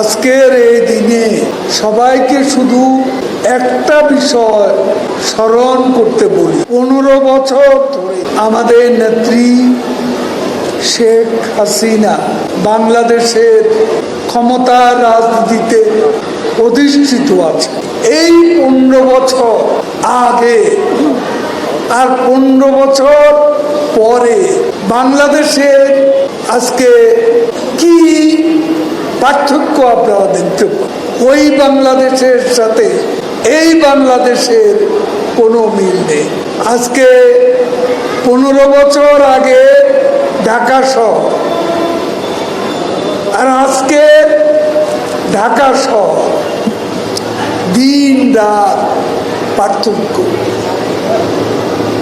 আজকের এই দিনে সবাইকে শুধু একটা বিষয় স্মরণ করতে বলি। পনেরো বছর ধরে আমাদের নেত্রী শেখ হাসিনা বাংলাদেশের ক্ষমতার রাজনীতিতে অধিষ্ঠিত আছে। এই পনেরো বছর আগে আর পনেরো বছর পরে বাংলাদেশের আজকে কি পার্থক্য আপনারা দেখতে ওই বাংলাদেশের সাথে এই বাংলাদেশের কোনো মিল নেই। আজকে পনেরো বছর আগে ঢাকা শহর, আর আজকে ঢাকা শহর দিন রাত পার্থক্য।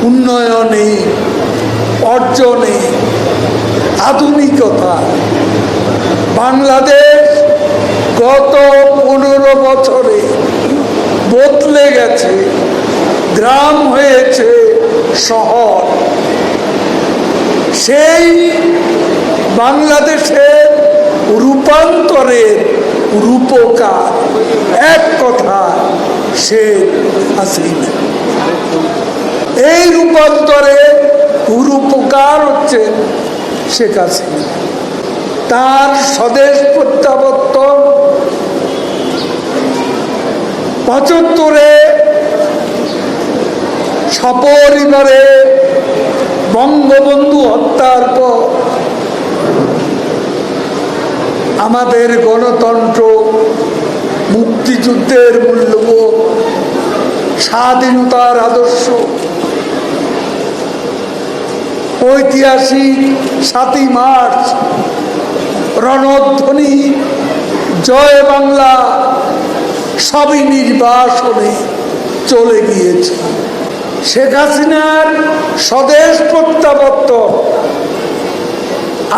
উন্নয়নে, অর্জনে আধুনিকতা বাংলাদেশ গত পনেরো বছরে বদলে গেছে, গ্রাম হয়েছে শহর। সেই বাংলাদেশের রূপান্তরের রূপকার এক কথা সে হাসিনা। এই রূপান্তরে রূপকার হচ্ছে শেখ হাসিনা। তার স্বদেশ প্রত্যাবর্তন পঁচাত্তরে সপরিবারে বঙ্গবন্ধু হত্যার পর আমাদের গণতন্ত্র মুক্তিযুদ্ধের মূল্যবোধ, স্বাধীনতার আদর্শ, ঐতিহাসিক সাতই মার্চ, রণধ্বনি, জয় বাংলা সবই নির্বাসনে চলে গিয়েছে। শেখ হাসিনার স্বদেশ প্রত্যাবর্তন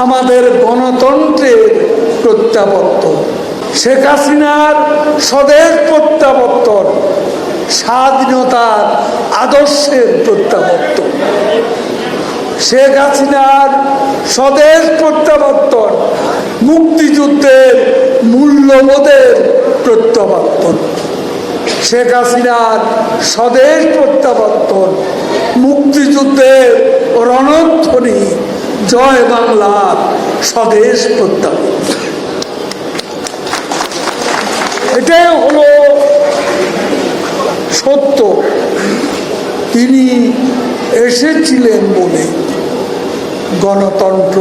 আমাদের গণতন্ত্রের প্রত্যাবর্তন। শেখ হাসিনার স্বদেশ প্রত্যাবর্তন স্বাধীনতার আদর্শের প্রত্যাবর্তন। শেখ হাসিনার স্বদেশ প্রত্যাবর্তন মুক্তিযুদ্ধের মূল্যবোধের প্রত্যাবর্তন। শেখ হাসিনার স্বদেশ প্রত্যাবর্তন, মুক্তিযুদ্ধের রণধ্বনি, জয় বাংলার স্বদেশ প্রত্যাবর্তন। এটাই হলো সত্য। তিনি এসেছিলেন বলে গণতন্ত্র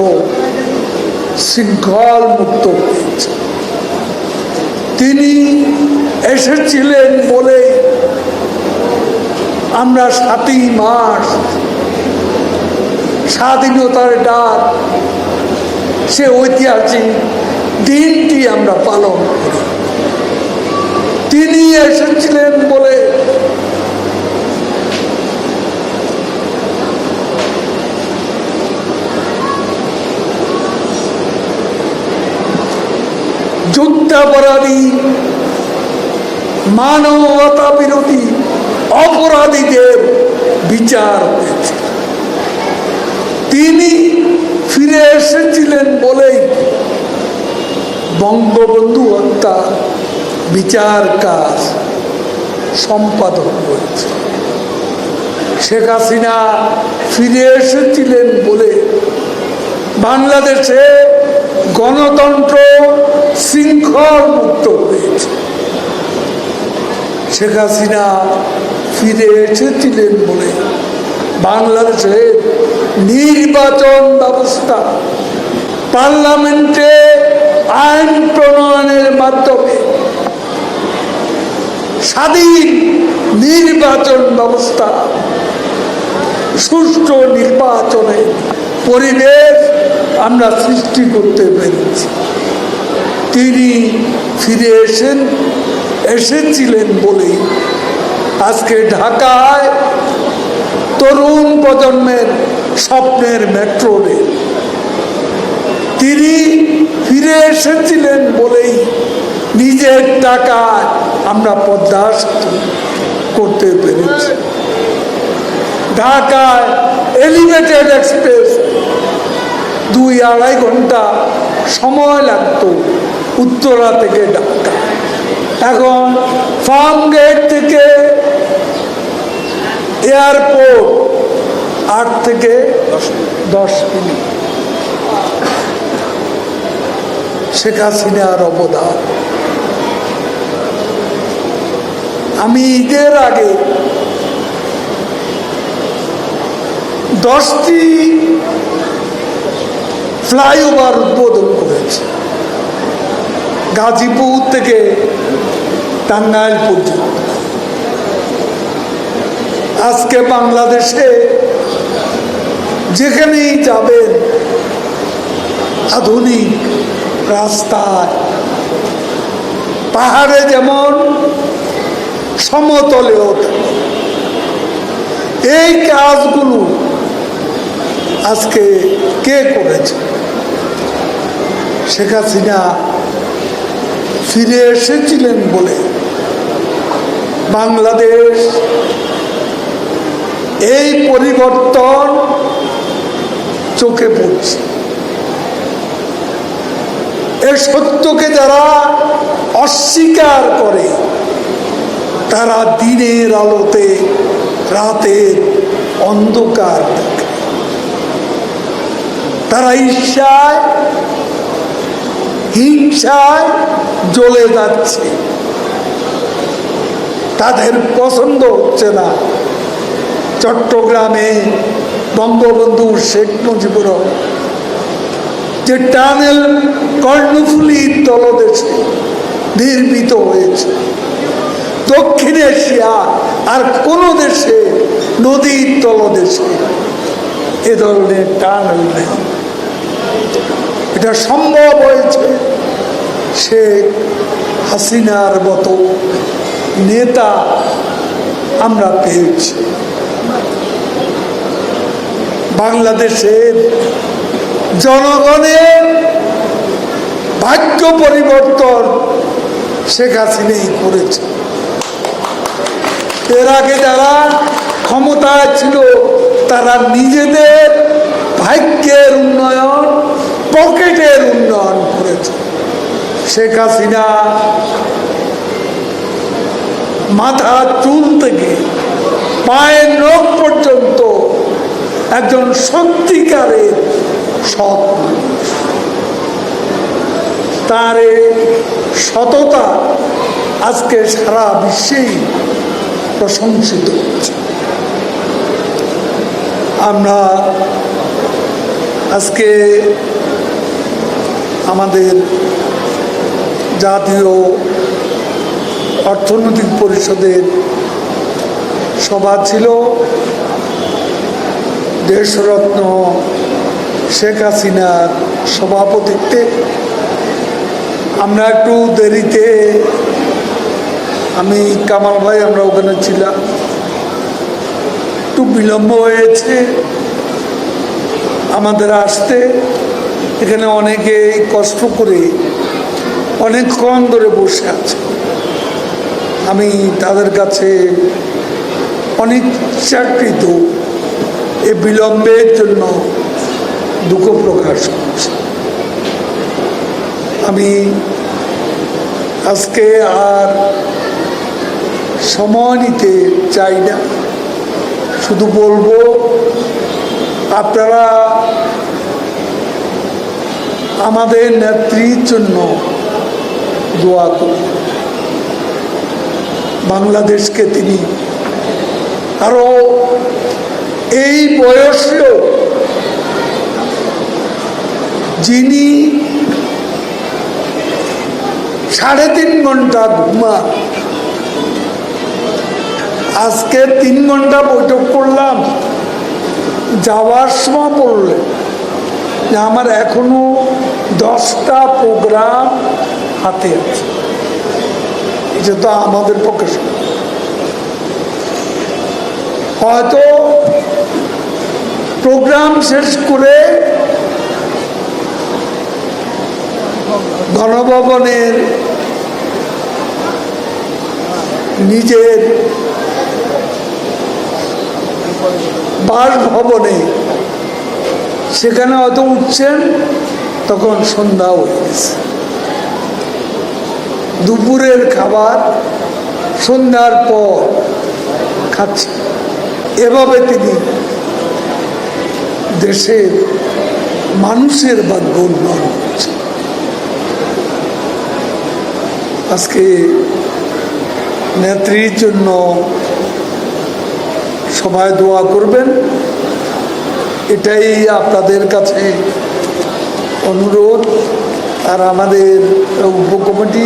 শৃঙ্খল মুক্ত হয়েছে। তিনি এসেছিলেন বলে আমরা সাতই মাস স্বাধীনতার ডাক, সে ঐতিহাসিক দিনটি আমরা পালন করি। তিনি এসেছিলেন বলে যুদ্ধাপরাধী মানবতা বিরোধী অপরাধীদের বিচার তিনি ফিরে এসেছিলেন বলেই বঙ্গবন্ধু হত্যা বিচার কাজ সম্পাদন হয়েছে শেখ হাসিনা ফিরে এসেছিলেন বলে বাংলাদেশে গণতন্ত্র শৃঙ্খল মুক্ত হয়েছে শেখ হাসিনা ফিরে এসেছিলেন বলে বাংলাদেশের নির্বাচন ব্যবস্থা, পার্লামেন্টে আইন প্রণয়নের মাধ্যমে স্বাধীন নির্বাচন ব্যবস্থা, সুষ্ঠু নির্বাচনে পরিবেশ আমরা সৃষ্টি করতে পেরেছি। তিনি ফিরে এসেন, এসেছিলেন বলেই। আজকে ঢাকায় তরুণ প্রজন্মের স্বপ্নের মেট্রো রেল তিনি ফিরে এসেছিলেন বলেই নিজের টাকায় আমরা পদ্মা সেতু করতে পেরেছি। ঢাকায় এলিভেটেড এক্সপ্রেস দুই আড়াই ঘণ্টা সময় লাগতো। উত্তরা থেকে ডাক্তার। এখন ফার্ম গেট থেকে এয়ারপোর্ট আট থেকে দশ মিনিট। শেখ হাসিনার অবদান। আমি ঈদের আগে দশটি ফ্লাইওভার উদ্বোধন গাজীপুর থেকে টাঙ্গাইল পর্যন্ত আজকে বাংলাদেশে যেখানেই যাবেন, আধুনিক রাস্তায়, পাহাড়ে যেমন সমতলেও। এই কাজগুলো আজকে কে করেছে শেখ হাসিনা ফিরে এসেছিলেন বলে বাংলাদেশ এই পরিবর্তন চোখে পড়ছে। এ সত্যকে যারা অস্বীকার করে, তারা দিনের আলোতে রাতের অন্ধকার তারা ঈর্ষায় হিংসায় জ্বলে যাচ্ছে। তাদের পছন্দ হচ্ছে না। চট্টগ্রামে বঙ্গবন্ধু শেখ মুজিবুর যে টানেল কর্ণফুলির তলদেশে নির্মিত হয়েছে। দক্ষিণ এশিয়া আর কোনো দেশে নদীর তলদেশে এ ধরনের টানেল নেই। এটা সম্ভব হয়েছে। সে হাসিনার মতো নেতা আমরা পেয়েছি। বাংলাদেশের জনগণের ভাগ্য পরিবর্তন শেখ হাসিনাই করেছে। এর আগে যারা ক্ষমতায় ছিল, তারা নিজেদের ভাগ্যের উন্নয়ন পকেটের উন্নয়ন করেছে। শেখ হাসিনা মাথা চুল থেকে পায়ের নখ পর্যন্ত একজন সত্যিকারের সৎ তার সততা আজকে সারা বিশ্বেই প্রশংসিত হচ্ছে। আমরা আজকে আমাদের জাতীয় অর্থনৈতিক পরিষদের সভা ছিল। দেশরত্ন শেখ হাসিনার সভাপতিত্বে। আমরা একটু দেরিতে, আমি কামাল ভাই, আমরা ওখানে ছিলাম। একটু বিলম্ব হয়েছে। আমাদের আসতে এখানে অনেকে কষ্ট করে অনেকক্ষণ ধরে বসে আছে। আমি তাদের কাছে অনেক চাকৃত এ বিলম্বের জন্য দুঃখ প্রকাশ করছি। আমি আজকে আর সময় নিতে চাই না। শুধু বলব, আপনারা আমাদের নেত্রীর জন্য দোয়া করুন। বাংলাদেশকে তিনি আরও এই বয়সেও যিনি সাড়ে তিন ঘণ্টা ঘুমান, আজকে তিন ঘণ্টা বৈঠক করলাম, যাওয়ার সময় পড়লে যে আমার এখনও দশটা প্রোগ্রাম হাতে আছে। তো আমাদের পক্ষে হয়তো প্রোগ্রাম শেষ করে গণভবনের নিজের বাসভবনে সেখানে হয়তো উঠছেন, তখন সন্ধ্যা হয়ে গেছে। দুপুরের খাবার সন্ধ্যার পর খাচ্ছে। এভাবে তিনি দেশের মানুষের ভাগ্য উন্নয়ন করছেন আজকে নেত্রীর জন্য সবাই দোয়া করবেন। এটাই আপনাদের কাছে অনুরোধ। আর আমাদের উপকমিটি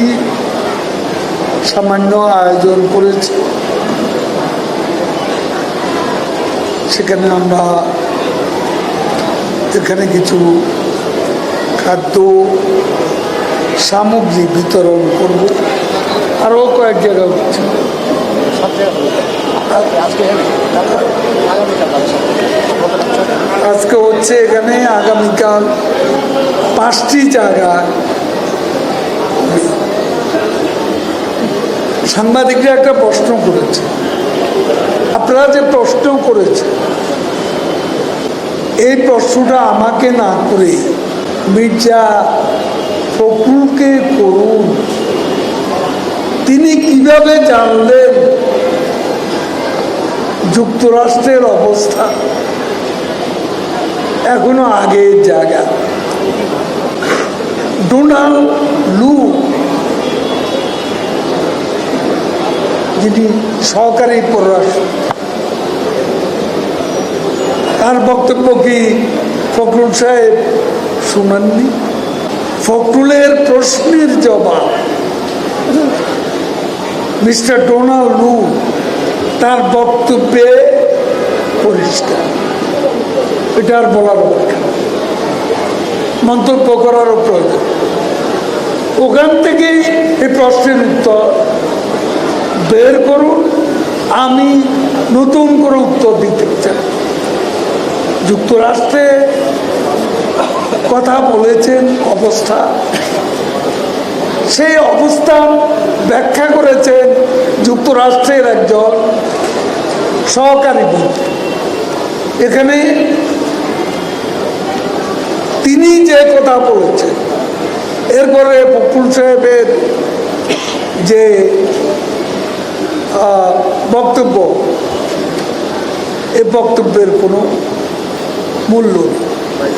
সামান্য আয়োজন করেছে। সেখানে আমরা এখানে কিছু খাদ্য সামগ্রী বিতরণ করব। আরও কয়েক জায়গা আজকে হচ্ছে এখানে আগামীকাল পাঁচটি জায়গায় সাংবাদিকরা একটা প্রশ্ন করেছে। আপনারা যে প্রশ্ন করেছে এই প্রশ্নটা আমাকে না করে মির্জা ফখরুলকে করুন। তিনি কীভাবে জানলেন যুক্তরাষ্ট্রের অবস্থা। এখনও আগের জায়গা। ডোনাল্ড লু যিনি সহকারী পররাষ্ট্র তার বক্তব্য কি ফখরুল সাহেব শুনাননি? ফখরুলের প্রশ্নের জবাব। মিস্টার ডোনাল্ড লু তার বক্তব্যে পরিষ্কার। এটা আর বলার দরকার মন্তব্য করারও প্রয়োজন। ওখান থেকেই এই প্রশ্নের উত্তর বের করুন। আমি নতুন করে উত্তর দিতে চাই। যুক্তরাষ্ট্রে কথা বলেছেন, অবস্থা। সেই অবস্থান ব্যাখ্যা করেছেন যুক্তরাষ্ট্রের একজন সহকারী মন্ত্রী এখানে তিনি যে কথা বলেছেন, এরপরে বকুল সাহেবের যে বক্তব্য, এ বক্তব্যের কোনো মূল্য নেই।